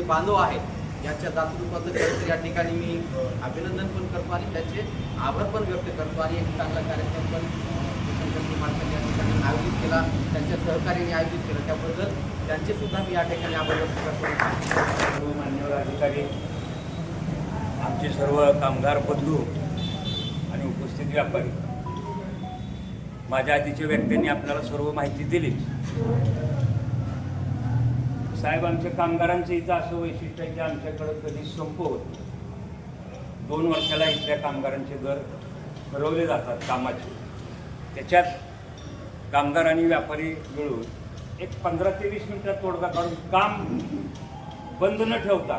जे बांधव आहेत यांच्या दातृत्वाचं खरं या ठिकाणी मी अभिनंदन पण करतो आणि त्यांचे आभार पण व्यक्त करतो आणि एक चांगला कार्यक्रम पण शिक्षणमंत्री या ठिकाणी आयोजित केला त्यांच्या सहकार्याने आयोजित केलं. त्याबद्दल त्यांचे सुद्धा मी या ठिकाणी आभार व्यक्त करतो. सर्व मान्यवर अधिकारी आमचे सर्व कामगार बंधू आणि उपस्थित व्यापारी माझ्या आधीच्या व्यक्तींनी आपल्याला सर्व माहिती दिली साहेब आमच्या कामगारांचं इथं असं वैशिष्ट्य आहे की आमच्याकडं कधी संप होत दोन वर्षाला इथल्या कामगारांचे दर ठरवले जातात कामाचे. त्याच्यात कामगार आणि व्यापारी मिळून एक पंधरा ते वीस मिनटात तोडगा काढून काम बंद न ठेवता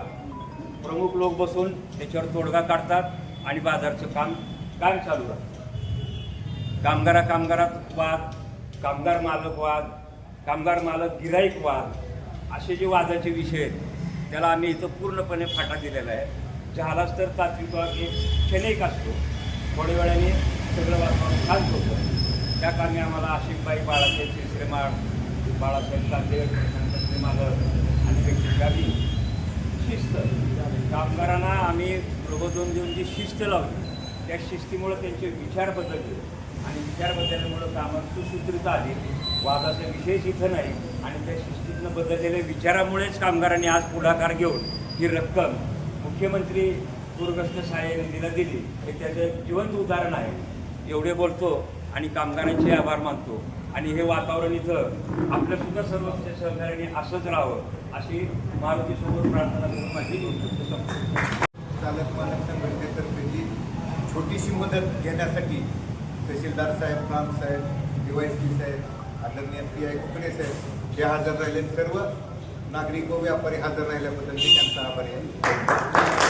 प्रमुख लोक बसून त्याच्यावर तोडगा काढतात आणि बाजारचं काम काम चालू राहतं. कामगारा कामगारात वाद कामगार मालक वाद कामगार मालक गिराईक वाद असे जे वादाचे विषय आहेत त्याला आम्ही इथं पूर्णपणे फाटा दिलेला आहे. झालाच तर तात्विक वाद हे क्षणिक असतो. थोड्या वेळाने सगळं वातावरण शांत होतं. त्या कामी आम्हाला आशिफबाई बाळासाहेब तिसरे बाळासाहेब तांदे मालक आणि व्यक्तिकावी शिस्त. कामगारांना आम्ही प्रबोधन देऊन जी शिस्त लावली त्या शिस्तीमुळं त्यांचे विचार बदलले. आणि विचार बदलल्यामुळं कामात सुसूत्रिता आली. वादाचा विशेष इथं नाही. आणि त्या शिस्तीतनं बदललेल्या विचारामुळेच कामगारांनी आज पुढाकार घेऊन ही रक्कम मुख्यमंत्री पूरग्रस्त सहाय्य निधीला दिली. हे त्याचं एक जिवंत उदाहरण आहे. एवढे बोलतो आणि कामगारांचे आभार मानतो. आणि हे वातावरण इथं आपल्यासुद्धा सर्व सहकार्याने असंच राहावं अशी मारुतीसोबत प्रार्थना करून माझी चालक मालक संघटनेतर्फे छोटीशी मदत घेण्यासाठी तहसीलदार साहेब प्रांत साहेब डीवायसी साहेब आदरणीय पी आय कुकडे साहेब हे हजर राहिले सर्व. नागरिक व व्यापारी हजर राहिल्याबद्दल मी त्यांचा आभारी आहे.